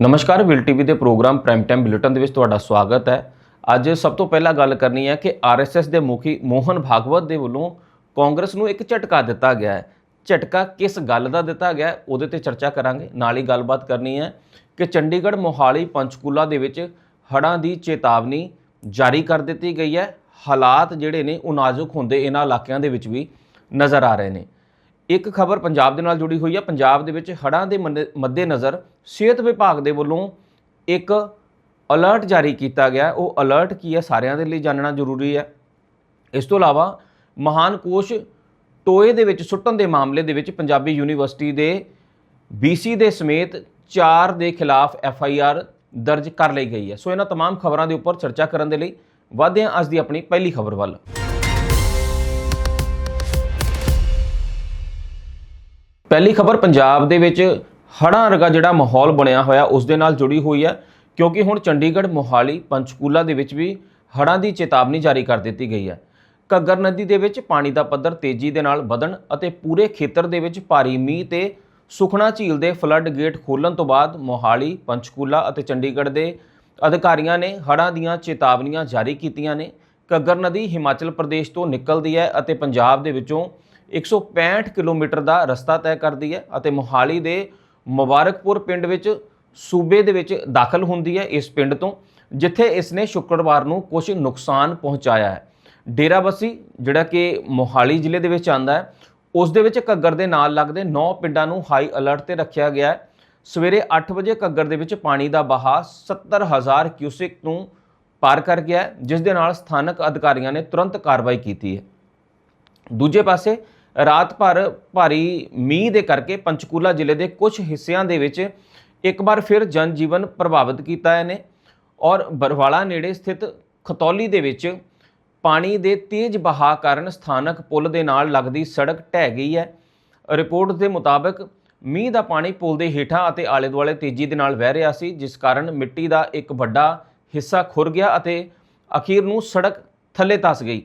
ਨਮਸਕਾਰ, ਵਿਲ ਟੀਵੀ ਦੇ ਪ੍ਰੋਗਰਾਮ ਪ੍ਰਾਈਮ ਟਾਈਮ ਬੁਲੇਟਿਨ ਦੇ ਵਿੱਚ ਤੁਹਾਡਾ ਸਵਾਗਤ ਹੈ। ਅੱਜ ਸਭ ਤੋਂ ਪਹਿਲਾਂ ਗੱਲ ਕਰਨੀ ਹੈ ਕਿ ਆਰਐਸਐਸ ਦੇ ਮੁਖੀ ਮੋਹਨ ਭਾਗਵਤ ਦੇ ਵੱਲੋਂ ਕਾਂਗਰਸ ਨੂੰ ਇੱਕ ਝਟਕਾ ਦਿੱਤਾ ਗਿਆ ਹੈ। ਝਟਕਾ ਕਿਸ ਗੱਲ ਦਾ ਦਿੱਤਾ ਗਿਆ ਉਹਦੇ ਤੇ ਚਰਚਾ ਕਰਾਂਗੇ। ਨਾਲ ਹੀ ਗੱਲਬਾਤ ਕਰਨੀ ਹੈ ਕਿ ਚੰਡੀਗੜ੍ਹ ਮੋਹਾਲੀ ਪੰਚਕੂਲਾ ਦੇ ਵਿੱਚ ਹੜ੍ਹਾਂ ਦੀ ਚੇਤਾਵਨੀ ਜਾਰੀ ਕਰ ਦਿੱਤੀ ਗਈ ਹੈ। ਹਾਲਾਤ ਜਿਹੜੇ ਨੇ ਉਹ ਨਾਜ਼ੁਕ ਹੁੰਦੇ ਇਹਨਾਂ ਇਲਾਕਿਆਂ ਦੇ ਵਿੱਚ ਵੀ ਨਜ਼ਰ ਆ ਰਹੇ ਨੇ। ਇੱਕ ਖਬਰ ਪੰਜਾਬ ਦੇ ਨਾਲ ਜੁੜੀ ਹੋਈ ਹੈ ਪੰਜਾਬ ਦੇ ਵਿੱਚ ਹੜ੍ਹਾਂ ਦੇ ਮੰਨੇ- ਮੱਦੇਨਜ਼ਰ ਸਿਹਤ ਵਿਭਾਗ ਦੇ ਵੱਲੋਂ ਇੱਕ ਅਲਰਟ ਜਾਰੀ ਕੀਤਾ ਗਿਆ ਹੈ। ਉਹ ਅਲਰਟ ਕੀ ਹੈ ਸਾਰਿਆਂ ਦੇ ਲਈ ਜਾਣਨਾ ਜ਼ਰੂਰੀ ਹੈ ਇਸ ਤੋਂ ਇਲਾਵਾ ਮਹਾਨ ਕੋਸ਼ ਟੋਏ ਦੇ ਵਿੱਚ ਸੁੱਟਣ ਦੇ ਮਾਮਲੇ ਦੇ ਵਿੱਚ ਪੰਜਾਬੀ ਯੂਨੀਵਰਸਿਟੀ ਦੇ BC ਦੇ ਸਮੇਤ 4 ਦੇ ਖਿਲਾਫ ਐਫ ਆਈ ਆਰ ਦਰਜ ਕਰ ਲਈ ਗਈ ਹੈ ਸੋ ਇਹਨਾਂ तमाम ਖਬਰਾਂ ਦੇ ਉੱਪਰ ਚਰਚਾ ਕਰਨ ਦੇ ਲਈ ਵਧਦੇ ਹਾਂ ਅੱਜ ਦੀ ਆਪਣੀ ਪਹਿਲੀ ਖਬਰ ਵੱਲ ਪਹਿਲੀ ਖਬਰ ਪੰਜਾਬ ਦੇ ਵਿੱਚ ਹੜ੍ਹਾਂ ਵਰਗਾ ਜਿਹੜਾ ਮਾਹੌਲ ਬਣਿਆ ਹੋਇਆ, ਉਸ ਦੇ ਨਾਲ ਜੁੜੀ ਹੋਈ ਹੈ, ਕਿਉਂਕਿ ਹੁਣ ਚੰਡੀਗੜ੍ਹ, ਮੋਹਾਲੀ, ਪੰਚਕੂਲਾ ਦੇ ਵਿੱਚ ਵੀ ਹੜ੍ਹਾਂ ਦੀ ਚੇਤਾਵਨੀ ਜਾਰੀ ਕਰ ਦਿੱਤੀ ਗਈ ਹੈ। ਘੱਗਰ ਨਦੀ ਦੇ ਵਿੱਚ ਪਾਣੀ ਦਾ ਪੱਧਰ ਤੇਜ਼ੀ ਦੇ ਨਾਲ ਵਧਣ ਅਤੇ ਪੂਰੇ ਖੇਤਰ ਦੇ ਵਿੱਚ ਭਾਰੀ ਮੀਂਹ ਤੇ ਸੁਖਣਾ ਝੀਲ ਦੇ ਫਲੱਡ ਗੇਟ ਖੋਲ੍ਹਣ ਤੋਂ ਬਾਅਦ ਮੋਹਾਲੀ, ਪੰਚਕੂਲਾ ਅਤੇ ਚੰਡੀਗੜ੍ਹ ਦੇ ਅਧਿਕਾਰੀਆਂ ਨੇ ਹੜ੍ਹਾਂ ਦੀਆਂ ਚੇਤਾਵਨੀਆਂ ਜਾਰੀ ਕੀਤੀਆਂ ਨੇ। ਘੱਗਰ ਨਦੀ ਹਿਮਾਚਲ ਪ੍ਰਦੇਸ਼ ਤੋਂ ਨਿਕਲਦੀ ਹੈ ਅਤੇ ਪੰਜਾਬ ਦੇ ਵਿੱਚੋਂ 165 ਕਿਲੋਮੀਟਰ ਦਾ ਰਸਤਾ ਤੈਅ ਕਰਦੀ ਹੈ ਅਤੇ ਮੋਹਾਲੀ ਦੇ ਮੁਬਾਰਕਪੁਰ ਪਿੰਡ ਵਿੱਚ ਸੂਬੇ ਦੇ ਵਿੱਚ ਦਾਖਲ ਹੁੰਦੀ ਹੈ ਇਸ ਪਿੰਡ ਤੋਂ, ਜਿੱਥੇ ਇਸ ਨੇ ਸ਼ੁੱਕਰਵਾਰ ਨੂੰ ਕੁਝ ਨੁਕਸਾਨ ਪਹੁੰਚਾਇਆ ਹੈ। ਡੇਰਾਬੱਸੀ ਜਿਹੜਾ ਕਿ ਮੋਹਾਲੀ ਜ਼ਿਲ੍ਹੇ ਦੇ ਵਿੱਚ ਆਂਦਾ ਹੈ, ਉਸ ਦੇ ਵਿੱਚ ਘੱਗਰ ਦੇ ਨਾਲ ਲੱਗਦੇ 9 ਪਿੰਡਾਂ ਨੂੰ ਹਾਈ ਅਲਰਟ ਤੇ ਰੱਖਿਆ ਗਿਆ ਹੈ। ਸਵੇਰੇ 8 ਵਜੇ ਘੱਗਰ ਦੇ ਵਿੱਚ ਪਾਣੀ ਦਾ ਬਹਾਅ 70000 ਕਿਊਸਿਕ ਨੂੰ ਪਾਰ ਕਰ ਗਿਆ ਜਿਸ ਦੇ ਨਾਲ ਸਥਾਨਕ ਅਧਿਕਾਰੀਆਂ ਨੇ ਤੁਰੰਤ ਕਾਰਵਾਈ ਕੀਤੀ ਹੈ। ਦੂਜੇ ਪਾਸੇ ਰਾਤ ਭਰ ਭਾਰੀ ਮੀਂਹ ਦੇ ਕਰਕੇ ਪੰਚਕੂਲਾ ਜ਼ਿਲ੍ਹੇ ਦੇ ਕੁਝ ਹਿੱਸਿਆਂ ਦੇ ਵਿੱਚ ਇੱਕ ਵਾਰ ਫਿਰ ਜਨਜੀਵਨ ਪ੍ਰਭਾਵਿਤ ਕੀਤਾ ਇਹਨੇ ਔਰ ਬਰਵਾਲਾ ਨੇੜੇ ਸਥਿਤ ਖਤੌਲੀ ਦੇ ਵਿੱਚ ਪਾਣੀ ਦੇ ਤੇਜ਼ ਬਹਾਅ ਕਾਰਨ ਸਥਾਨਕ ਪੁਲ ਦੇ ਨਾਲ ਲੱਗਦੀ ਸੜਕ ਢਹਿ ਗਈ ਹੈ। ਰਿਪੋਰਟ ਦੇ ਮੁਤਾਬਕ ਮੀਂਹ ਦਾ ਪਾਣੀ ਪੁਲ ਦੇ ਹੇਠਾਂ ਅਤੇ ਆਲੇ ਦੁਆਲੇ ਤੇਜ਼ੀ ਦੇ ਨਾਲ ਵਹਿ ਰਿਹਾ ਸੀ, ਜਿਸ ਕਾਰਨ ਮਿੱਟੀ ਦਾ ਇੱਕ ਵੱਡਾ ਹਿੱਸਾ ਖੁਰ ਗਿਆ ਅਤੇ ਅਖੀਰ ਨੂੰ ਸੜਕ ਥੱਲੇ ਧੱਸ ਗਈ।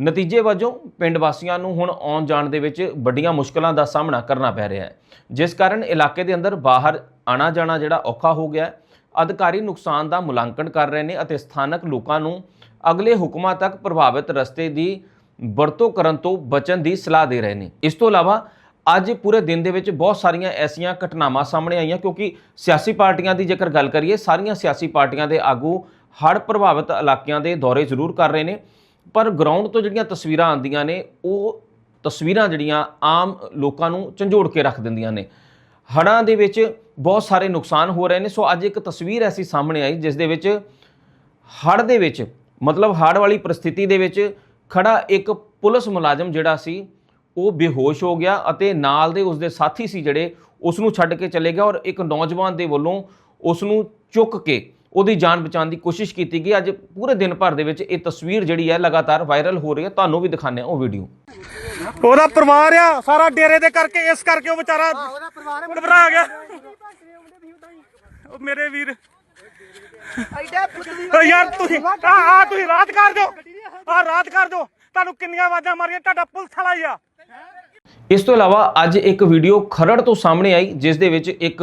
ਨਤੀਜੇ ਵਜੋਂ ਪਿੰਡ ਵਾਸੀਆਂ ਨੂੰ ਹੁਣ ਆਉਣ ਜਾਣ ਦੇ ਵਿੱਚ ਵੱਡੀਆਂ ਮੁਸ਼ਕਲਾਂ ਦਾ ਸਾਹਮਣਾ ਕਰਨਾ ਪੈ ਰਿਹਾ ਹੈ। ਜਿਸ ਕਾਰਨ ਇਲਾਕੇ ਦੇ ਅੰਦਰ ਬਾਹਰ ਆਣਾ ਜਾਣਾ ਜਿਹੜਾ ਔਖਾ ਹੋ ਗਿਆ ਹੈ। ਅਧਿਕਾਰੀ ਨੁਕਸਾਨ ਦਾ ਮੁਲਾਂਕਣ ਕਰ ਰਹੇ ਨੇ ਅਤੇ ਸਥਾਨਕ ਲੋਕਾਂ ਨੂੰ ਅਗਲੇ ਹੁਕਮਾਂ ਤੱਕ ਪ੍ਰਭਾਵਿਤ ਰਸਤੇ ਦੀ ਵਰਤੋਂ ਕਰਨ ਤੋਂ ਬਚਣ ਦੀ ਸਲਾਹ ਦੇ ਰਹੇ ਨੇ। ਇਸ ਤੋਂ ਇਲਾਵਾ ਅੱਜ ਪੂਰੇ ਦਿਨ ਦੇ ਵਿੱਚ ਬਹੁਤ ਸਾਰੀਆਂ ਐਸੀਆਂ ਘਟਨਾਵਾਂ ਸਾਹਮਣੇ ਆਈਆਂ ਕਿਉਂਕਿ ਸਿਆਸੀ ਪਾਰਟੀਆਂ ਦੀ ਜੇਕਰ ਗੱਲ ਕਰੀਏ, ਸਾਰੀਆਂ ਸਿਆਸੀ ਪਾਰਟੀਆਂ ਦੇ ਆਗੂ ਹੜ੍ਹ ਪ੍ਰਭਾਵਿਤ ਇਲਾਕਿਆਂ ਦੇ ਦੌਰੇ ਜ਼ਰੂਰ ਕਰ ਰਹੇ ਨੇ। ਪਰ ਗਰਾਊਂਡ ਤੋਂ ਜਿਹੜੀਆਂ ਤਸਵੀਰਾਂ ਆਉਂਦੀਆਂ ਨੇ, ਉਹ ਤਸਵੀਰਾਂ ਜਿਹੜੀਆਂ ਆਮ ਲੋਕਾਂ ਨੂੰ ਝੰਜੋੜ ਕੇ ਰੱਖ ਦਿੰਦੀਆਂ ਨੇ। ਹੜ੍ਹਾਂ ਦੇ ਵਿੱਚ ਬਹੁਤ ਸਾਰੇ ਨੁਕਸਾਨ ਹੋ ਰਹੇ ਨੇ। ਸੋ ਅੱਜ ਇੱਕ ਤਸਵੀਰ ਐਸੀ ਸਾਹਮਣੇ ਆਈ, ਜਿਸ ਦੇ ਵਿੱਚ ਹੜ੍ਹ ਦੇ ਵਿੱਚ, ਮਤਲਬ ਹੜ੍ਹ ਵਾਲੀ ਪਰਿਸਥਿਤੀ ਦੇ ਵਿੱਚ ਖੜਾ ਇੱਕ ਪੁਲਿਸ ਮੁਲਾਜ਼ਮ ਜਿਹੜਾ ਸੀ, ਉਹ ਬੇਹੋਸ਼ ਹੋ ਗਿਆ ਅਤੇ ਨਾਲ ਦੇ ਉਸਦੇ ਸਾਥੀ ਸੀ ਜਿਹੜੇ ਉਸ ਨੂੰ ਛੱਡ ਕੇ ਚਲੇ ਗਿਆ ਔਰ ਇੱਕ ਨੌਜਵਾਨ ਦੇ ਵੱਲੋਂ ਉਸ ਨੂੰ ਚੁੱਕ ਕੇ ਉਹਦੀ ਜਾਨ ਬਚਾਉਣ ਦੀ ਕੋਸ਼ਿਸ਼ ਕੀਤੀ ਗਈ। ਅੱਜ ਪੂਰੇ ਦਿਨ ਭਰ ਦੇ ਵਿੱਚ ਇਹ ਤਸਵੀਰ ਜਿਹੜੀ ਹੈ ਲਗਾਤਾਰ ਵਾਇਰਲ ਹੋ ਰਹੀ ਹੈ। ਤੁਹਾਨੂੰ ਵੀ ਹਾਂ ਉਹ ਵੀਡੀਓ ਉਹਦਾ ਪਰਿਵਾਰ ਆ ਸਾਰਾ ਡੇਰੇ ਦੇ ਕਰਕੇ ਇਸ ਕਰਕੇ ਉਹ ਵਿਚਾਰਾ ਘਬਰਾ ਗਿਆ। ਉਹ ਮੇਰੇ ਵੀਰ। ਯਾਰ ਤੁਸੀਂ ਆ ਆ ਤੁਸੀਂ ਰਾਤ ਕਰ ਦਿਓ ਆ ਰਾਤ ਕਰ ਦਿਓ ਤੁਹਾਨੂੰ ਕਿੰਨੀਆਂ ਆਵਾਜ਼ਾਂ ਮਾਰੀਆਂ ਤੁਹਾਡਾ ਪੁਲਿਸ ਵਾਲਾ ਹੀ ਆ। ਇਸ ਤੋਂ ਇਲਾਵਾ ਅੱਜ ਇੱਕ ਵੀਡੀਓ ਖਰੜ ਤੋਂ ਸਾਹਮਣੇ ਆਈ ਜਿਸ ਦੇ ਵਿੱਚ ਇੱਕ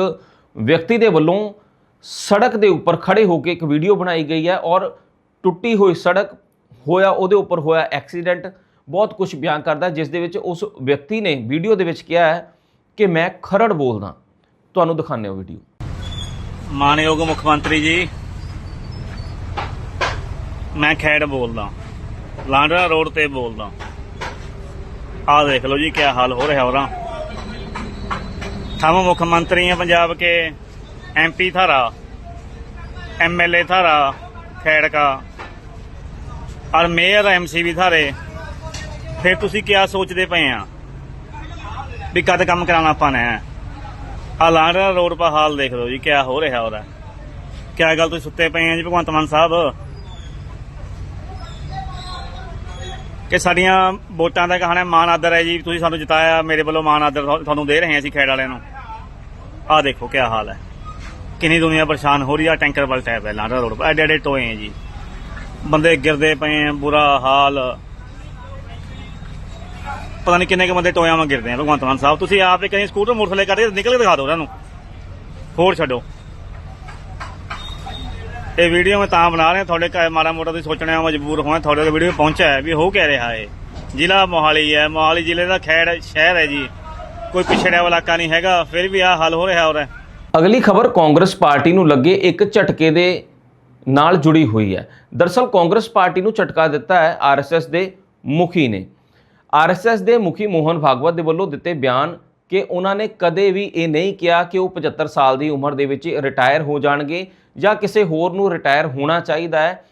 ਵਿਅਕਤੀ ਦੇ ਵੱਲੋਂ ਸੜਕ ਦੇ ਉੱਪਰ ਖੜੇ ਹੋ ਕੇ ਇੱਕ ਵੀਡੀਓ ਬਣਾਈ ਗਈ ਹੈ ਔਰ ਟੁੱਟੀ ਹੋਈ ਸੜਕ ਹੋਇਆ, ਉਹਦੇ ਉੱਪਰ ਹੋਇਆ ਐਕਸੀਡੈਂਟ। ਬਹੁਤ ਕੁਝ ਬਿਆਨ ਕਰਦਾ ਜਿਸ ਦੇ ਵਿੱਚ ਉਸ ਵਿਅਕਤੀ ਨੇ ਵੀਡੀਓ ਦੇ ਵਿੱਚ ਕਿਹਾ ਹੈ ਕਿ ਮੈਂ ਖਰੜ ਬੋਲਦਾ ਤੁਹਾਨੂੰ ਦਿਖਾਉਂਦੇ ਹਾਂ ਵੀਡੀਓ। ਮਾਨਯੋਗ ਮੁੱਖ ਮੰਤਰੀ ਜੀ, ਮੈਂ ਖੈੜ ਬੋਲਦਾ ਲਾਂਡਰਾ ਰੋਡ ਤੇ ਬੋਲਦਾ ਆਹ ਦੇਖ ਲਓ ਜੀ ਕੀ ਹਾਲ ਹੋ ਰਿਹਾ ਹੋਰਾਂ। ਥਮ ਮੁੱਖ ਮੰਤਰੀ ਹੈ ਪੰਜਾਬ ਕੇ। ਐਮਪੀ ਥਾਰਾ ਐਮਐਲਏ ਥਾਰਾ ਖੈੜ ਕਾ ਔਰ ਮੇਅਰ ਐਮਸੀ ਵੀ ਥਾਰੇ ਫਿਰ ਤੁਸੀਂ ਕਿਆ ਸੋਚਦੇ ਪਏ ਆ? ਵੀ ਕਦ ਕੰਮ ਕਰਾਉਣਾ ਆਪਾਂ ਨੇ? ਆ ਲਾਂਡਰਾ ਰੋਡ ਪਾ ਹਾਲ ਦੇਖ ਲਓ ਜੀ, ਕਿਆ ਹੋ ਰਿਹਾ ਉਹਦਾ। ਕਿਆ ਗੱਲ ਤੁਸੀਂ ਸੁੱਤੇ ਪਏ ਆ ਜੀ, ਭਗਵੰਤ ਮਾਨ ਸਾਹਿਬ? ਕਿ ਸਾਡੀਆਂ ਵੋਟਾਂ ਦਾ ਕਹਾਣਾ ਮਾਨ ਆਦਰ ਹੈ ਜੀ, ਤੁਸੀਂ ਸਾਨੂੰ ਜਿਤਾਇਆ, ਮੇਰੇ ਵੱਲੋਂ ਮਾਨ ਆਦਰ ਤੁਹਾਨੂੰ ਦੇ ਰਹੇ ਹਾਂ ਅਸੀਂ ਖੇਡ ਵਾਲਿਆਂ ਨੂੰ। ਆਹ ਦੇਖੋ ਕਿਆ ਹਾਲ ਹੈ। ਕਿੰਨੀ ਦੁਨੀਆ ਪਰੇਸ਼ਾਨ ਹੋ ਰਹੀ ਆ, ਟੈਂਕਰ ਵਾਲ ਟੈਪ ਹੈ ਲਾਂਡਰਾ ਰੋਡ ਐਡੇ ਐਡੇ ਟੋਏ ਹੈ ਜੀ। ਬੰਦੇ ਗਿਰਦੇ ਪਏ ਆ, ਬੁਰਾ ਹਾਲ। ਪਤਾ ਨਹੀਂ ਕਿੰਨੇ ਕੁ ਬੰਦੇ ਟੋਇਆਂ ਵਾਂ ਗਿਰਦੇ ਆ, ਭਗਵੰਤ ਮਾਨ ਸਾਹਿਬ। ਤੁਸੀਂ ਆਪ ਹੀ ਕਹੀਂ ਸਕੂਟਰ ਮੋਟਰਸਾਈਕਲ ਕੱਢ ਨਿਕਲ ਕੇ ਦਿਖਾ ਦਿਓ ਉਹਨਾਂ ਨੂੰ। ਹੋਰ ਛੱਡੋ। ਇਹ ਵੀਡੀਓ ਮੈਂ ਤਾਂ ਬਣਾ ਰਿਹਾ, ਤੁਹਾਡੇ ਘਰ ਮਾੜਾ ਮੋਟਾ ਤੁਸੀਂ ਸੋਚਣਾ ਮਜਬੂਰ ਹੋਣਾ, ਤੁਹਾਡੇ ਕੋਲ ਵੀਡੀਓ ਪਹੁੰਚਿਆ ਹੈ ਵੀ ਹੋ ਕਹਿ ਰਿਹਾ ਹੈ। ਜ਼ਿਲ੍ਹਾ ਮੋਹਾਲੀ ਹੈ, ਮੋਹਾਲੀ ਜ਼ਿਲ੍ਹੇ ਦਾ ਖੈੜ ਸ਼ਹਿਰ ਹੈ ਜੀ। ਕੋਈ ਪਿਛੜਿਆ ਇਲਾਕਾ ਨਹੀਂ ਹੈਗਾ, ਫਿਰ ਵੀ ਆਹ ਹਾਲ ਹੋ ਰਿਹਾ ਹੋ ਰਿਹਾ ਅਗਲੀ ਖਬਰ, ਕਾਂਗਰਸ ਪਾਰਟੀ ਨੂੰ ਲੱਗੇ ਇੱਕ ਝਟਕੇ ਦੇ ਨਾਲ ਜੁੜੀ ਹੋਈ ਹੈ। ਦਰਸਲ ਕਾਂਗਰਸ ਪਾਰਟੀ ਨੂੰ ਝਟਕਾ ਦਿੱਤਾ ਹੈ ਆਰਐਸਐਸ ਦੇ ਮੁਖੀ ਨੇ। ਆਰਐਸਐਸ ਦੇ ਮੁਖੀ ਮੋਹਨ ਭਾਗਵਤ ਦੇ ਵੱਲੋਂ ਦਿੱਤੇ ਬਿਆਨ ਕਿ ਉਹਨਾਂ ਨੇ ਕਦੇ ਵੀ ਇਹ ਨਹੀਂ ਕਿਹਾ ਕਿ ਉਹ 75 ਸਾਲ ਦੀ ਉਮਰ ਦੇ ਵਿੱਚ ਰਿਟਾਇਰ ਹੋ ਜਾਣਗੇ ਜਾਂ ਕਿਸੇ ਹੋਰ ਨੂੰ ਰਿਟਾਇਰ ਹੋਣਾ ਚਾਹੀਦਾ ਹੈ।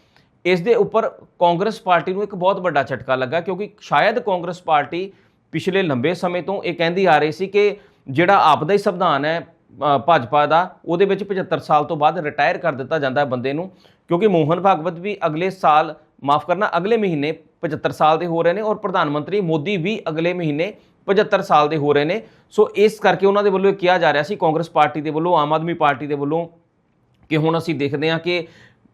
ਇਸ ਦੇ ਉੱਪਰ ਕਾਂਗਰਸ ਪਾਰਟੀ ਨੂੰ ਇੱਕ ਬਹੁਤ ਵੱਡਾ ਝਟਕਾ ਲੱਗਾ ਕਿਉਂਕਿ ਸ਼ਾਇਦ ਕਾਂਗਰਸ ਪਾਰਟੀ ਪਿਛਲੇ ਲੰਬੇ ਸਮੇਂ ਤੋਂ ਇਹ ਕਹਿੰਦੀ ਆ ਰਹੀ ਸੀ ਕਿ ਜਿਹੜਾ ਆਪਦਾ ਹੀ ਸੰਵਿਧਾਨ ਹੈ ਭਾਜਪਾ ਦਾ, ਉਹਦੇ ਵਿੱਚ 75 ਸਾਲ ਤੋਂ ਬਾਅਦ ਰਿਟਾਇਰ ਕਰ ਦਿੱਤਾ ਜਾਂਦਾ ਹੈ ਬੰਦੇ ਨੂੰ, ਕਿਉਂਕਿ ਮੋਹਨ ਭਾਗਵਤ ਵੀ ਅਗਲੇ ਸਾਲ, ਮਾਫ ਕਰਨਾ, ਅਗਲੇ ਮਹੀਨੇ 75 ਸਾਲ ਦੇ ਹੋ ਰਹੇ ਨੇ ਔਰ ਪ੍ਰਧਾਨ ਮੰਤਰੀ ਮੋਦੀ ਵੀ ਅਗਲੇ ਮਹੀਨੇ 75 ਸਾਲ ਦੇ ਹੋ ਰਹੇ ਨੇ। ਸੋ ਇਸ ਕਰਕੇ ਉਹਨਾਂ ਦੇ ਵੱਲੋਂ ਇਹ ਕਿਹਾ ਜਾ ਰਿਹਾ ਸੀ, ਕਾਂਗਰਸ ਪਾਰਟੀ ਦੇ ਵੱਲੋਂ, ਆਮ ਆਦਮੀ ਪਾਰਟੀ ਦੇ ਵੱਲੋਂ ਕਿ ਹੁਣ ਅਸੀਂ ਦੇਖਦੇ ਹਾਂ ਕਿ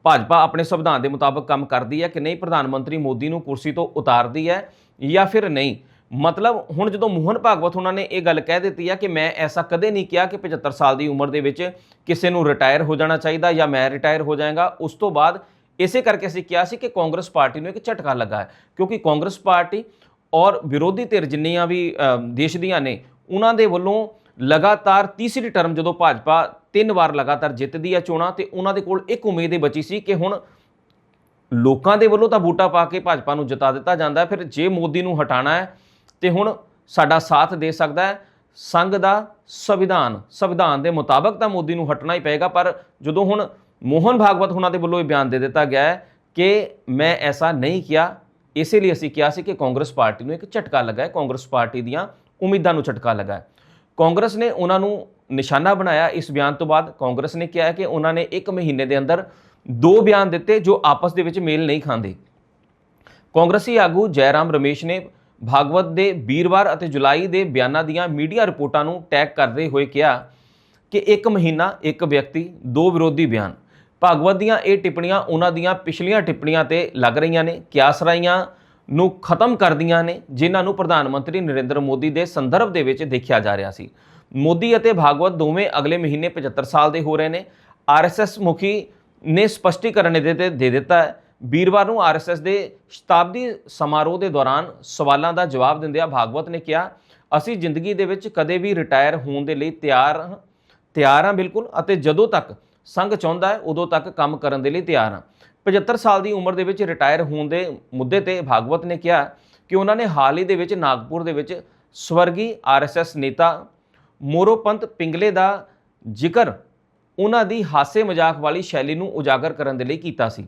ਭਾਜਪਾ ਆਪਣੇ ਸੰਵਿਧਾਨ ਦੇ ਮੁਤਾਬਕ ਕੰਮ ਕਰਦੀ ਹੈ ਕਿ ਨਹੀਂ, ਪ੍ਰਧਾਨ ਮੰਤਰੀ ਮੋਦੀ ਨੂੰ ਕੁਰਸੀ ਤੋਂ ਉਤਾਰਦੀ ਹੈ ਜਾਂ ਫਿਰ ਨਹੀਂ। ਮਤਲਬ ਹੁਣ ਜਦੋਂ ਮੋਹਨ ਭਾਗਵਤ ਉਹਨਾਂ ਨੇ ਇਹ ਗੱਲ ਕਹਿ ਦਿੱਤੀ ਆ ਕਿ ਮੈਂ ਐਸਾ ਕਦੇ ਨਹੀਂ ਕਿਹਾ ਕਿ 75 ਸਾਲ ਦੀ ਉਮਰ ਦੇ ਵਿੱਚ ਕਿਸੇ ਨੂੰ ਰਿਟਾਇਰ ਹੋ ਜਾਣਾ ਚਾਹੀਦਾ ਜਾਂ ਮੈਂ ਰਿਟਾਇਰ ਹੋ ਜਾਏਗਾ, ਉਸ ਤੋਂ ਬਾਅਦ ਇਸੇ ਕਰਕੇ ਅਸੀਂ ਕਿਹਾ ਸੀ ਕਿ ਕਾਂਗਰਸ ਪਾਰਟੀ ਨੂੰ ਇੱਕ ਝਟਕਾ ਲੱਗਾ ਹੈ, ਕਿਉਂਕਿ ਕਾਂਗਰਸ ਪਾਰਟੀ ਔਰ ਵਿਰੋਧੀ ਧਿਰ ਜਿੰਨੀਆਂ ਵੀ ਦੇਸ਼ ਦੀਆਂ ਨੇ, ਉਹਨਾਂ ਦੇ ਵੱਲੋਂ ਲਗਾਤਾਰ ਤੀਸਰੀ ਟਰਮ ਜਦੋਂ ਭਾਜਪਾ ਤਿੰਨ ਵਾਰ ਲਗਾਤਾਰ ਜਿੱਤਦੀ ਹੈ ਚੋਣਾਂ ਤੇ ਉਹਨਾਂ ਦੇ ਕੋਲ ਇੱਕ ਉਮੀਦ ਹੀ ਬਚੀ ਸੀ ਕਿ ਹੁਣ ਲੋਕਾਂ ਦੇ ਵੱਲੋਂ ਤਾਂ ਵੋਟਾਂ ਪਾ ਕੇ ਭਾਜਪਾ ਨੂੰ ਜਿਤਾ ਦਿੱਤਾ ਜਾਂਦਾ ਫਿਰ ਜੇ ਮੋਦੀ ਨੂੰ ਹਟਾਣਾ ਹੈ ਤੇ ਹੁਣ ਸਾਡਾ ਸਾਥ ਦੇ ਸਕਦਾ ਹੈ। ਸੰਘ ਦਾ ਸੰਵਿਧਾਨ ਸੰਵਿਧਾਨ ਦੇ ਮੁਤਾਬਕ ਤਾਂ ਮੋਦੀ ਨੂੰ ਹਟਣਾ ਹੀ ਪਏਗਾ, ਪਰ ਜਦੋਂ ਹੁਣ ਮੋਹਨ ਭਾਗਵਤ ਉਹਨਾਂ ਦੇ ਵੱਲੋਂ ਇਹ ਬਿਆਨ ਦੇ ਦਿੱਤਾ ਗਿਆ ਹੈ ਕਿ ਮੈਂ ਐਸਾ ਨਹੀਂ ਕਿਹਾ, ਇਸੇ ਲਈ ਅਸੀਂ ਕਿਹਾ ਸੀ ਕਿ ਕਾਂਗਰਸ ਪਾਰਟੀ ਨੂੰ ਇੱਕ ਝਟਕਾ ਲੱਗਾ ਹੈ, ਕਾਂਗਰਸ ਪਾਰਟੀ ਦੀਆਂ ਉਮੀਦਾਂ ਨੂੰ ਝਟਕਾ ਲੱਗਾ ਹੈ। ਕਾਂਗਰਸ ਨੇ ਉਹਨਾਂ ਨੂੰ ਨਿਸ਼ਾਨਾ ਬਣਾਇਆ ਇਸ ਬਿਆਨ ਤੋਂ ਬਾਅਦ, ਕਾਂਗਰਸ ਨੇ ਕਿਹਾ ਹੈ ਕਿ ਉਹਨਾਂ ਨੇ ਇੱਕ ਮਹੀਨੇ ਦੇ ਅੰਦਰ ਦੋ ਬਿਆਨ ਦਿੱਤੇ ਜੋ ਆਪਸ ਦੇ ਵਿੱਚ ਮੇਲ ਨਹੀਂ ਖਾਂਦੇ। ਕਾਂਗਰਸੀ ਆਗੂ ਜੈਰਾਮ ਰਮੇਸ਼ ਨੇ ਭਾਗਵਤ ਦੇ ਵੀਰਵਾਰ ਅਤੇ ਜੁਲਾਈ ਦੇ ਬਿਆਨਾਂ ਦੀਆਂ ਮੀਡੀਆ ਰਿਪੋਰਟਾਂ ਨੂੰ ਟੈਗ ਕਰਦੇ ਹੋਏ ਕਿਹਾ ਕਿ ਇੱਕ ਮਹੀਨਾ, ਇੱਕ ਵਿਅਕਤੀ, ਦੋ ਵਿਰੋਧੀ ਬਿਆਨ। ਭਾਗਵਤ ਦੀਆਂ ਇਹ ਟਿੱਪਣੀਆਂ ਉਹਨਾਂ ਦੀਆਂ ਪਿਛਲੀਆਂ ਟਿੱਪਣੀਆਂ ਤੇ ਲੱਗ ਰਹੀਆਂ ਨੇ ਕਿਆਸਰਾਈਆਂ ਨੂੰ ਖਤਮ ਕਰਦੀਆਂ ਨੇ, ਜਿਨ੍ਹਾਂ ਨੂੰ ਪ੍ਰਧਾਨ ਮੰਤਰੀ ਨਰਿੰਦਰ ਮੋਦੀ ਦੇ ਸੰਦਰਭ ਦੇ ਵਿੱਚ ਦੇਖਿਆ ਜਾ ਰਿਹਾ ਸੀ। ਮੋਦੀ ਅਤੇ ਭਾਗਵਤ ਦੋਵੇਂ ਅਗਲੇ ਮਹੀਨੇ 75 ਸਾਲ ਦੇ ਹੋ ਰਹੇ ਨੇ। ਆਰਐਸਐਸ ਮੁਖੀ ਨੇ ਸਪਸ਼ਟੀਕਰਨ ਇਹਦੇ ਤੇ ਦੇ ਦਿੱਤਾ ਹੈ ਵੀਰਵਾਰ ਨੂੰ ਆਰਐਸਐਸ ਦੇ ਸ਼ਤਾਬਦੀ ਸਮਾਰੋਹ ਦੇ ਦੌਰਾਨ ਸਵਾਲਾਂ ਦਾ ਜਵਾਬ ਦਿੰਦਿਆਂ ਭਾਗਵਤ ਨੇ ਕਿਹਾ, ਅਸੀਂ ਜ਼ਿੰਦਗੀ ਦੇ ਵਿੱਚ ਕਦੇ ਵੀ ਰਿਟਾਇਰ ਹੋਣ ਦੇ ਲਈ ਤਿਆਰ ਹਾਂ ਤਿਆਰ ਹਾਂ ਬਿਲਕੁਲ ਅਤੇ ਜਦੋਂ ਤੱਕ ਸੰਘ ਚਾਹੁੰਦਾ ਹੈ, ਉਦੋਂ ਤੱਕ ਕੰਮ ਕਰਨ ਦੇ ਲਈ ਤਿਆਰ ਹਾਂ। 75 ਸਾਲ ਦੀ ਉਮਰ ਦੇ ਵਿੱਚ ਰਿਟਾਇਰ ਹੋਣ ਦੇ ਮੁੱਦੇ ਤੇ ਭਾਗਵਤ ਨੇ ਕਿਹਾ ਕਿ ਉਹਨਾਂ ਨੇ ਹਾਲ ਹੀ ਦੇ ਵਿੱਚ ਨਾਗਪੁਰ ਦੇ ਵਿੱਚ ਸਵਰਗੀ ਆਰਐਸਐਸ ਨੇਤਾ ਮੋਰੋਪੰਤ ਪਿੰਗਲੇ ਦਾ ਜ਼ਿਕਰ ਉਹਨਾਂ ਦੀ ਹਾਸੇ ਮਜ਼ਾਕ ਵਾਲੀ ਸ਼ੈਲੀ ਨੂੰ ਉਜਾਗਰ ਕਰਨ ਦੇ ਲਈ ਕੀਤਾ ਸੀ।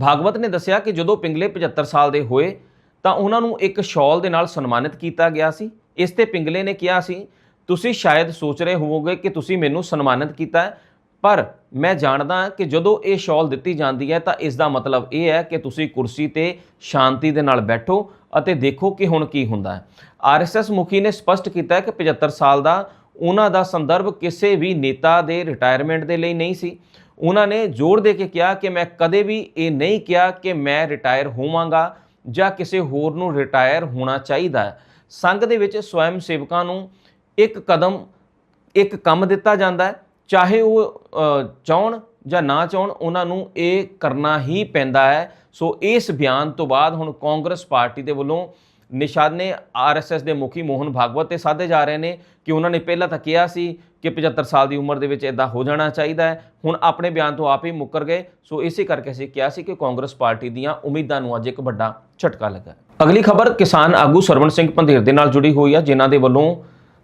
ਭਾਗਵਤ ਨੇ ਦੱਸਿਆ ਕਿ ਜਦੋਂ ਪਿੰਗਲੇ 75 ਸਾਲ ਦੇ ਹੋਏ, ਤਾਂ ਉਹਨਾਂ ਨੂੰ ਇੱਕ ਸ਼ਾਲ ਦੇ ਨਾਲ ਸਨਮਾਨਿਤ ਕੀਤਾ ਗਿਆ ਸੀ। ਇਸ ਤੇ ਪਿੰਗਲੇ ਨੇ ਕਿਹਾ ਸੀ, ਤੁਸੀਂ ਸ਼ਾਇਦ ਸੋਚ ਰਹੇ ਹੋਵੋਗੇ ਕਿ ਤੁਸੀਂ ਮੈਨੂੰ ਸਨਮਾਨਿਤ ਕੀਤਾ ਪਰ ਮੈਂ ਜਾਣਦਾ ਕਿ ਜਦੋਂ ਇਹ ਸ਼ਾਲ ਦਿੱਤੀ ਜਾਂਦੀ ਹੈ, ਤਾਂ ਇਸ ਦਾ ਮਤਲਬ ਇਹ ਹੈ ਕਿ ਤੁਸੀਂ ਕੁਰਸੀ ਤੇ ਸ਼ਾਂਤੀ ਦੇ ਨਾਲ ਬੈਠੋ ਅਤੇ ਦੇਖੋ ਕਿ ਹੁਣ ਕੀ ਹੁੰਦਾ ਹੈ। ਆਰਐਸਐਸ ਮੁਖੀ ਨੇ ਸਪਸ਼ਟ ਕੀਤਾ ਹੈ ਕਿ 75 ਸਾਲ ਦਾ ਉਹਨਾਂ ਦਾ ਸੰਦਰਭ ਕਿਸੇ ਵੀ ਨੇਤਾ ਦੇ ਰਿਟਾਇਰਮੈਂਟ ਦੇ ਲਈ ਨਹੀਂ ਸੀ। ਉਹਨਾਂ ਨੇ ਜ਼ੋਰ ਦੇ ਕੇ ਕਿਹਾ ਕਿ ਮੈਂ ਕਦੇ ਵੀ ਇਹ ਨਹੀਂ ਕਿਹਾ ਕਿ ਮੈਂ ਰਿਟਾਇਰ ਹੋਵਾਂਗਾ ਜਾਂ ਕਿਸੇ ਹੋਰ ਨੂੰ ਰਿਟਾਇਰ ਹੋਣਾ ਚਾਹੀਦਾ ਹੈ। ਸੰਘ ਦੇ ਵਿੱਚ ਸਵੈਮ ਸੇਵਕਾਂ ਨੂੰ ਇੱਕ ਕਦਮ ਇੱਕ ਕੰਮ ਦਿੱਤਾ ਜਾਂਦਾ ਹੈ। ਚਾਹੇ ਉਹ ਅ, ਚਾਹਣ ਜਾਂ ਨਾ ਚਾਹਣ ਉਹਨਾਂ ਨੂੰ ਇਹ ਕਰਨਾ ਹੀ ਪੈਂਦਾ ਹੈ। ਸੋ ਇਸ ਬਿਆਨ ਤੋਂ ਬਾਅਦ ਹੁਣ ਕਾਂਗਰਸ ਪਾਰਟੀ ਦੇ ਵੱਲੋਂ ਨਿਸ਼ਾਨੇ ਆਰਐਸਐਸ ਦੇ ਮੁਖੀ ਮੋਹਨ ਭਾਗਵਤ ਤੇ ਸਾਧੇ ਜਾ ਰਹੇ ਨੇ ਕਿ ਉਹਨਾਂ ਨੇ ਪਹਿਲਾਂ ਤਾਂ ਕਿਹਾ ਸੀ ਕਿ 75 ਸਾਲ ਦੀ ਉਮਰ ਦੇ ਵਿੱਚ ਇਦਾਂ ਹੋ ਜਾਣਾ ਚਾਹੀਦਾ ਹੈ। ਹੁਣ ਆਪਣੇ ਬਿਆਨ ਤੋਂ ਆਪ ਹੀ ਮੁੱਕਰ ਗਏ। ਸੋ ਇਸੇ ਕਰਕੇ ਅਸੀਂ ਕਿਹਾ ਸੀ ਕਿ ਕਾਂਗਰਸ ਪਾਰਟੀ ਦੀਆਂ ਉਮੀਦਾਂ ਨੂੰ ਅੱਜ ਇੱਕ ਵੱਡਾ ਝਟਕਾ ਲੱਗਾ ਅਗਲੀ ਖਬਰ ਕਿਸਾਨ ਆਗੂ ਸਰਵਣ ਸਿੰਘ ਪੰਧੇਰ ਦੇ ਨਾਲ ਜੁੜੀ ਹੋਈ ਹੈ ਜਿਨ੍ਹਾਂ ਦੇ ਵੱਲੋਂ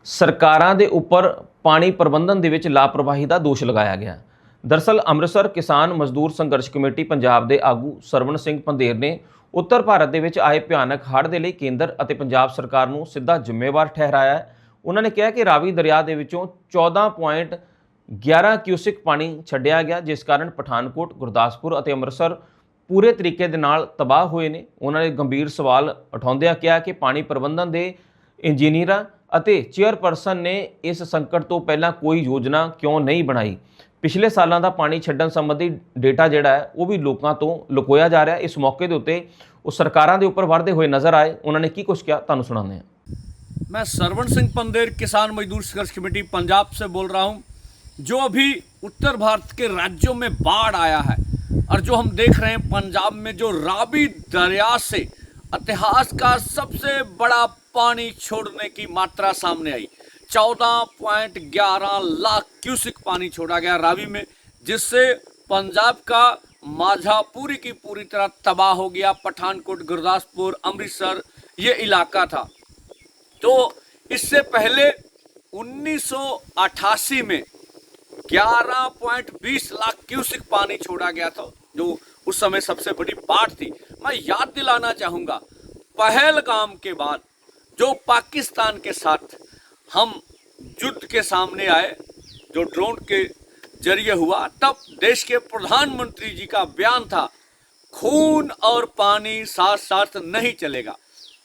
ਸਰਕਾਰਾਂ ਦੇ ਉੱਪਰ ਪਾਣੀ ਪ੍ਰਬੰਧਨ ਦੇ ਵਿੱਚ ਲਾਪਰਵਾਹੀ ਦਾ ਦੋਸ਼ ਲਗਾਇਆ ਗਿਆ ਦਰਸਲ ਅੰਮ੍ਰਿਤਸਰ ਕਿਸਾਨ ਮਜ਼ਦੂਰ ਸੰਘਰਸ਼ ਕਮੇਟੀ ਪੰਜਾਬ ਦੇ ਆਗੂ ਸਰਵਣ ਸਿੰਘ ਪੰਧੇਰ ਨੇ ਉੱਤਰ ਭਾਰਤ ਦੇ ਵਿੱਚ ਆਏ ਭਿਆਨਕ ਹੜ੍ਹ ਦੇ ਲਈ ਕੇਂਦਰ ਅਤੇ ਪੰਜਾਬ ਸਰਕਾਰ ਨੂੰ ਸਿੱਧਾ ਜ਼ਿੰਮੇਵਾਰ ਠਹਿਰਾਇਆ ਹੈ। ਉਹਨਾਂ ਨੇ ਕਿਹਾ ਕਿ ਰਾਵੀ ਦਰਿਆ ਦੇ ਵਿੱਚੋਂ 14.11 ਕਿਊਸਿਕ ਪਾਣੀ ਛੱਡਿਆ ਗਿਆ, ਜਿਸ ਕਾਰਨ ਪਠਾਨਕੋਟ, ਗੁਰਦਾਸਪੁਰ ਅਤੇ ਅੰਮ੍ਰਿਤਸਰ ਪੂਰੇ ਤਰੀਕੇ ਦੇ ਨਾਲ ਤਬਾਹ ਹੋਏ ਨੇ। ਉਹਨਾਂ ਨੇ ਗੰਭੀਰ ਸਵਾਲ ਉਠਾਉਂਦਿਆਂ ਕਿਹਾ ਕਿ ਪਾਣੀ ਪ੍ਰਬੰਧਨ ਦੇ ਇੰਜੀਨੀਅਰਾਂ ਅਤੇ ਚੇਅਰਪਰਸਨ ਨੇ ਇਸ ਸੰਕਟ ਤੋਂ ਪਹਿਲਾਂ ਕੋਈ ਯੋਜਨਾ ਕਿਉਂ ਨਹੀਂ ਬਣਾਈ? ਪਿਛਲੇ ਸਾਲਾਂ ਦਾ ਪਾਣੀ ਛੱਡਣ ਸੰਬੰਧੀ ਡੇਟਾ ਜਿਹੜਾ ਹੈ ਉਹ ਵੀ ਲੋਕਾਂ ਤੋਂ ਲੁਕੋਇਆ ਜਾ ਰਿਹਾ ਹੈ। ਇਸ ਮੌਕੇ ਦੇ ਉੱਤੇ ਉਹ ਸਰਕਾਰਾਂ ਦੇ ਉੱਪਰ ਵਰਦੇ ਹੋਏ ਨਜ਼ਰ ਆਏ ਉਹਨਾਂ ਨੇ ਕੀ ਕੁਝ ਕਿਹਾ ਤੁਹਾਨੂੰ ਸੁਣਾਉਂਦੇ ਹਾਂ मैं सरवण सिंह पंदेर किसान मजदूर संघर्ष कमेटी पंजाब से बोल रहा हूं जो अभी उत्तर भारत के राज्यों में बाढ़ आया है और जो हम देख रहे हैं पंजाब में जो रावी दरिया से इतिहास का सबसे बड़ा पानी छोड़ने की मात्रा सामने आई 14.11 लाख क्यूसिक पानी छोड़ा गया रावी में, जिससे पंजाब का माझा पूरी की पूरी तरह तबाह हो गया। पठानकोट, गुरदासपुर, अमृतसर, ये इलाका था। तो इससे पहले 1988 में 11.20 लाख क्यूसिक पानी छोड़ा गया था, जो उस समय सबसे बड़ी बाढ़ थी। मैं याद दिलाना चाहूँगा, पहलगाम के बाद, जो पाकिस्तान के साथ हम युद्ध के सामने आए, जो ड्रोन के ज़रिए हुआ, तब देश के प्रधानमंत्री जी का बयान था, खून और पानी साथ साथ नहीं चलेगा।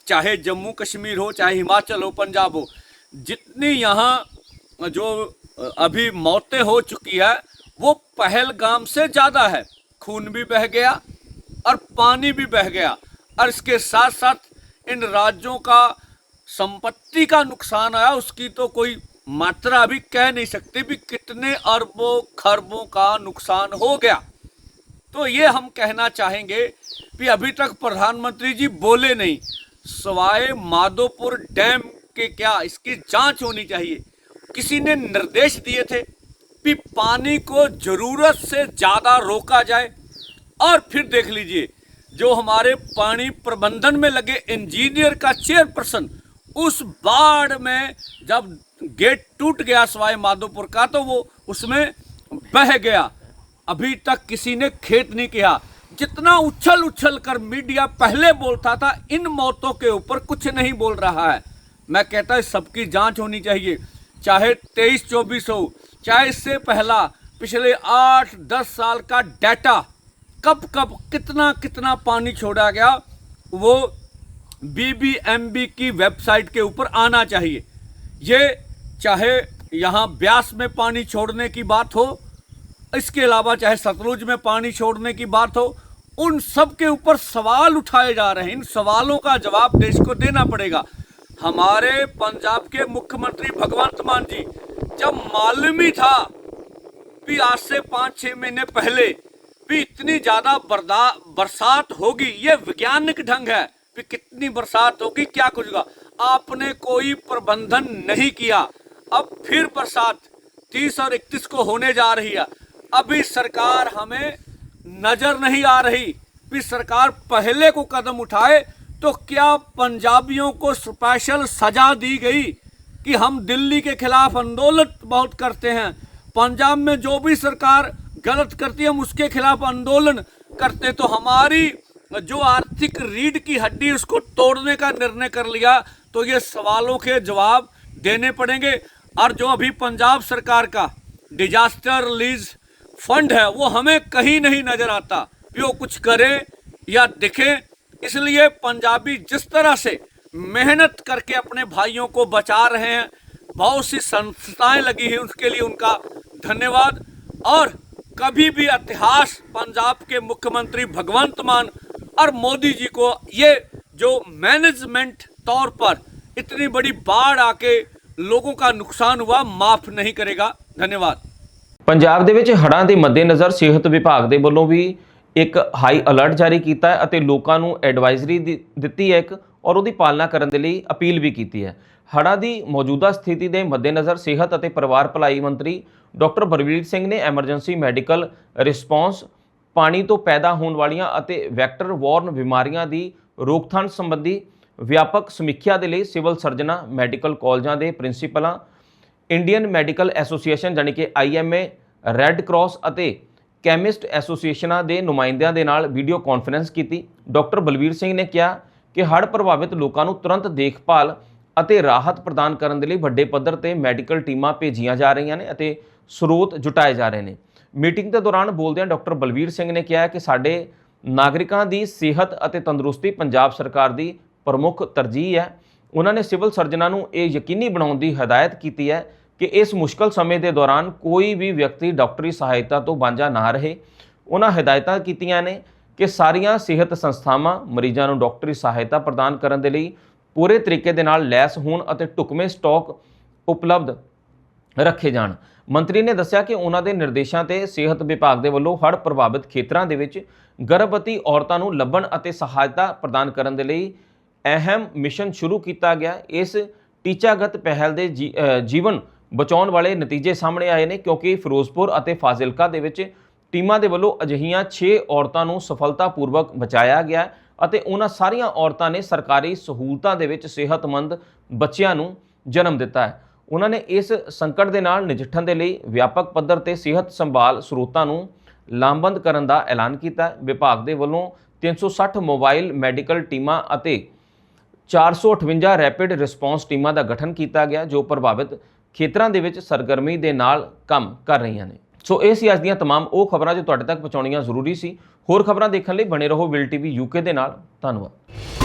चाहे जम्मू कश्मीर हो, चाहे हिमाचल हो, पंजाब हो, जितनी यहाँ जो अभी मौतें हो चुकी है, वो पहलगाम से ज़्यादा है। खून भी बह गया और पानी भी बह गया। और इसके साथ साथ इन राज्यों का संपत्ति का नुकसान आया, उसकी तो कोई मात्रा अभी कह नहीं सकते भी कितने अरबों, खरबों का नुकसान हो गया। तो ये हम कहना चाहेंगे कि अभी तक प्रधानमंत्री जी बोले नहीं, सवाए माधोपुर डैम के क्या इसकी जाँच होनी चाहिए? किसी ने निर्देश दिए थे कि पानी को ज़रूरत से ज़्यादा रोका जाए। और फिर देख लीजिए, जो हमारे पानी प्रबंधन में लगे इंजीनियर का चेयरपर्सन उस बाढ़ में जब गेट टूट गया सवाई माधोपुर का तो वो उसमें बह गया। अभी तक किसी ने खेत नहीं किया। जितना उछल उछल कर मीडिया पहले बोलता था, इन मौतों के ऊपर कुछ नहीं बोल रहा है। मैं कहता है, सबकी जाँच होनी चाहिए, चाहे तेईस चौबीस हो, चाहे इससे पहला, पिछले आठ, दस साल का डाटा, कब कब कितना कितना पानी छोड़ा गया, वो बीबीएमबी की वेबसाइट के ऊपर आना चाहिए। ये चाहे यहाँ ब्यास में पानी छोड़ने की बात हो, इसके अलावा चाहे सतलुज में पानी छोड़ने की बात हो, उन सब के ऊपर सवाल उठाए जा रहे हैं। इन सवालों का जवाब देश को देना पड़ेगा। हमारे पंजाब के मुख्यमंत्री भगवंत मान जी, जब मालूम ही था भी आज से पाँच छः महीने पहले भी इतनी ज़्यादा बरसात होगी, ये वैज्ञानिक ढंग है। भी कितनी बरसात होगी, क्या कुछ होगा आपने कोई प्रबंधन नहीं किया। अब फिर बरसात, तीस और इकतीस को होने जा रही है। अभी सरकार हमें नज़र नहीं आ रही भी सरकार पहले को कदम उठाए तो क्या पंजाबियों को स्पेशल सजा दी गई कि हम दिल्ली के खिलाफ आंदोलन बहुत करते हैं। पंजाब में जो भी सरकार गलत करती है, हम उसके खिलाफ आंदोलन करते तो हमारी जो आर्थिक रीढ़ की हड्डी उसको तोड़ने का निर्णय कर लिया तो ये सवालों के जवाब देने पड़ेंगे। और जो अभी पंजाब सरकार का डिजास्टर रिलीज़ फंड है, वो हमें कहीं नहीं नज़र आता। वो कुछ करे या दिखे। इसलिए पंजाबी जिस तरह से मेहनत करके अपने भाइयों को बचा रहे हैं, बहुत सी संस्थाएँ लगी हैं उसके लिए उनका धन्यवाद। और कभी भी इतिहास पंजाब के मुख्यमंत्री भगवंत मान और मोदी जी को ये जो मैनेजमेंट तौर पर इतनी बड़ी बाढ़ आके लोगों का नुकसान हुआ माफ नहीं करेगा धन्यवाद ਪੰਜਾਬ ਦੇ ਵਿੱਚ ਹੜ੍ਹਾਂ ਦੇ ਮੱਦੇਨਜ਼ਰ ਸਿਹਤ ਵਿਭਾਗ ਦੇ ਵੱਲੋਂ ਵੀ ਇੱਕ ਹਾਈ ਅਲਰਟ ਜਾਰੀ ਕੀਤਾ ਹੈ ਅਤੇ ਲੋਕਾਂ ਨੂੰ ਐਡਵਾਈਜ਼ਰੀ ਦਿ- ਦਿੱਤੀ ਹੈ ਇੱਕ ਔਰ ਉਹਦੀ ਪਾਲਣਾ ਕਰਨ ਦੇ ਲਈ ਅਪੀਲ ਵੀ ਕੀਤੀ ਹੈ ਹੜ੍ਹਾਂ ਦੀ ਮੌਜੂਦਾ ਸਥਿਤੀ ਦੇ ਮੱਦੇਨਜ਼ਰ ਸਿਹਤ ਅਤੇ ਪਰਿਵਾਰ ਭਲਾਈ ਮੰਤਰੀ ਡਾਕਟਰ ਬਲਵੀਰ ਸਿੰਘ ਨੇ ਐਮਰਜੈਂਸੀ ਮੈਡੀਕਲ ਰਿਸਪੌਂਸ ਪਾਣੀ ਤੋਂ ਪੈਦਾ ਹੋਣ ਵਾਲੀਆਂ ਅਤੇ ਵੈਕਟਰ ਵਾਰਨ ਬਿਮਾਰੀਆਂ ਦੀ ਰੋਕਥਾਮ ਸੰਬੰਧੀ ਵਿਆਪਕ ਸਮੀਖਿਆ ਦੇ ਲਈ ਸਿਵਲ ਸਰਜਨਾਂ, ਮੈਡੀਕਲ ਕਾਲਜਾਂ ਦੇ ਪ੍ਰਿੰਸੀਪਲਾਂ, ਇੰਡੀਅਨ ਮੈਡੀਕਲ ਐਸੋਸੀਏਸ਼ਨ ਜਾਣੀ ਕਿ ਆਈਐਮਏ ਰੈੱਡ ਕਰਾਸ ਅਤੇ ਕੈਮਿਸਟ ਐਸੋਸੀਏਸ਼ਨਾਂ ਦੇ ਨੁਮਾਇੰਦਿਆਂ ਦੇ ਨਾਲ ਵੀਡੀਓ ਕਾਨਫਰੰਸ ਕੀਤੀ। ਡਾਕਟਰ ਬਲਵੀਰ ਸਿੰਘ ਨੇ ਕਿਹਾ ਕਿ ਹੜ੍ਹ ਪ੍ਰਭਾਵਿਤ ਲੋਕਾਂ ਨੂੰ ਤੁਰੰਤ ਦੇਖਭਾਲ ਅਤੇ ਰਾਹਤ ਪ੍ਰਦਾਨ ਕਰਨ ਦੇ ਲਈ ਵੱਡੇ ਪੱਧਰ ਤੇ ਮੈਡੀਕਲ ਟੀਮਾਂ ਭੇਜੀਆਂ ਜਾ ਰਹੀਆਂ ਨੇ ਅਤੇ ਸਰੋਤ ਜੁਟਾਏ ਜਾ ਰਹੇ ਨੇ। ਮੀਟਿੰਗ ਦੇ ਦੌਰਾਨ ਬੋਲਦਿਆਂ ਡਾਕਟਰ ਬਲਵੀਰ ਸਿੰਘ ਨੇ ਕਿਹਾ ਕਿ ਸਾਡੇ ਨਾਗਰਿਕਾਂ ਦੀ ਸਿਹਤ ਅਤੇ ਤੰਦਰੁਸਤੀ ਪੰਜਾਬ ਸਰਕਾਰ ਦੀ ਪ੍ਰਮੁੱਖ ਤਰਜੀਹ ਹੈ। ਉਹਨਾਂ ਨੇ ਸਿਵਲ ਸਰਜਨਾਂ ਨੂੰ ਇਹ ਯਕੀਨੀ ਬਣਾਉਣ ਦੀ ਹਦਾਇਤ ਕੀਤੀ ਹੈ ਕਿ ਇਸ ਮੁਸ਼ਕਲ ਸਮੇਂ ਦੇ ਦੌਰਾਨ ਕੋਈ ਵੀ ਵਿਅਕਤੀ ਡਾਕਟਰੀ ਸਹਾਇਤਾ ਤੋਂ ਵਾਂਝਾ ਨਾ ਰਹੇ। ਉਹਨਾਂ ਹਦਾਇਤਾਂ ਕੀਤੀਆਂ ਨੇ ਕਿ ਸਾਰੀਆਂ ਸਿਹਤ ਸੰਸਥਾਵਾਂ ਮਰੀਜ਼ਾਂ ਨੂੰ ਡਾਕਟਰੀ ਸਹਾਇਤਾ ਪ੍ਰਦਾਨ ਕਰਨ ਦੇ ਲਈ ਪੂਰੇ ਤਰੀਕੇ ਦੇ ਨਾਲ ਲੈਸ ਹੋਣ ਅਤੇ ਢੁਕਵੇਂ ਸਟਾਕ ਉਪਲਬਧ ਰੱਖੇ ਜਾਣ। ਮੰਤਰੀ ਨੇ ਦੱਸਿਆ ਕਿ ਉਹਨਾਂ ਦੇ ਨਿਰਦੇਸ਼ਾਂ ਤੇ ਸਿਹਤ ਵਿਭਾਗ ਦੇ ਵੱਲੋਂ ਹੜ੍ਹ ਪ੍ਰਭਾਵਿਤ ਖੇਤਰਾਂ ਦੇ ਵਿੱਚ ਗਰਭਵਤੀ ਔਰਤਾਂ ਨੂੰ ਲੱਭਣ ਅਤੇ ਸਹਾਇਤਾ ਪ੍ਰਦਾਨ ਕਰਨ ਦੇ ਲਈ ਅਹਿਮ ਮਿਸ਼ਨ ਸ਼ੁਰੂ ਕੀਤਾ ਗਿਆ। ਇਸ ਟੀਚਾਗਤ ਪਹਿਲ ਦੇ ਜੀ- ਜੀਵਨ ਬਚਾਉਣ ਵਾਲੇ ਨਤੀਜੇ ਸਾਹਮਣੇ ਆਏ ਨੇ ਕਿਉਂਕਿ ਫਿਰੋਜ਼ਪੁਰ ਅਤੇ ਫਾਜ਼ਿਲਕਾ ਦੇ ਵਿੱਚ ਟੀਮਾਂ ਦੇ ਵੱਲੋਂ ਅਜਿਹੀਆਂ 6 ਔਰਤਾਂ ਨੂੰ ਸਫਲਤਾਪੂਰਵਕ ਬਚਾਇਆ ਗਿਆ ਅਤੇ ਉਹਨਾਂ ਸਾਰੀਆਂ ਔਰਤਾਂ ਨੇ ਸਰਕਾਰੀ ਸਹੂਲਤਾਂ ਦੇ ਵਿੱਚ ਸਿਹਤਮੰਦ ਬੱਚਿਆਂ ਨੂੰ ਜਨਮ ਦਿੱਤਾ ਹੈ। ਉਹਨਾਂ ਨੇ ਇਸ ਸੰਕਟ ਦੇ ਨਾਲ ਨਜਿੱਠਣ ਦੇ ਲਈ ਵਿਆਪਕ ਪੱਧਰ ਤੇ ਸਿਹਤ ਸੰਭਾਲ ਸਰੋਤਾਂ ਨੂੰ ਲਾਮਬੰਦ ਕਰਨ ਦਾ ਐਲਾਨ ਕੀਤਾ ਹੈ ਵਿਭਾਗ ਦੇ ਵੱਲੋਂ 360 ਮੋਬਾਈਲ ਮੈਡੀਕਲ ਟੀਮਾਂ ਅਤੇ 458 ਰੈਪਿਡ ਰਿਸਪੌਂਸ ਟੀਮਾਂ ਦਾ ਗਠਨ ਕੀਤਾ ਗਿਆ ਜੋ ਪ੍ਰਭਾਵਿਤ ਖੇਤਰਾਂ ਦੇ ਵਿੱਚ ਸਰਗਰਮੀ ਦੇ ਨਾਲ ਕੰਮ ਕਰ ਰਹੀਆਂ ਨੇ ਸੋ ਇਹ ਸੀ ਅੱਜ ਦੀਆਂ तमाम ਉਹ ਖਬਰਾਂ ਜੋ ਤੁਹਾਡੇ ਤੱਕ ਪਹੁੰਚਾਉਣੀਆਂ ਜ਼ਰੂਰੀ ਸੀ ਹੋਰ ਖਬਰਾਂ ਦੇਖਣ ਲਈ ਬਣੇ ਰਹੋ ਵਿਲ ਟੀਵੀ ਯੂਕੇ ਦੇ ਨਾਲ ਧੰਨਵਾਦ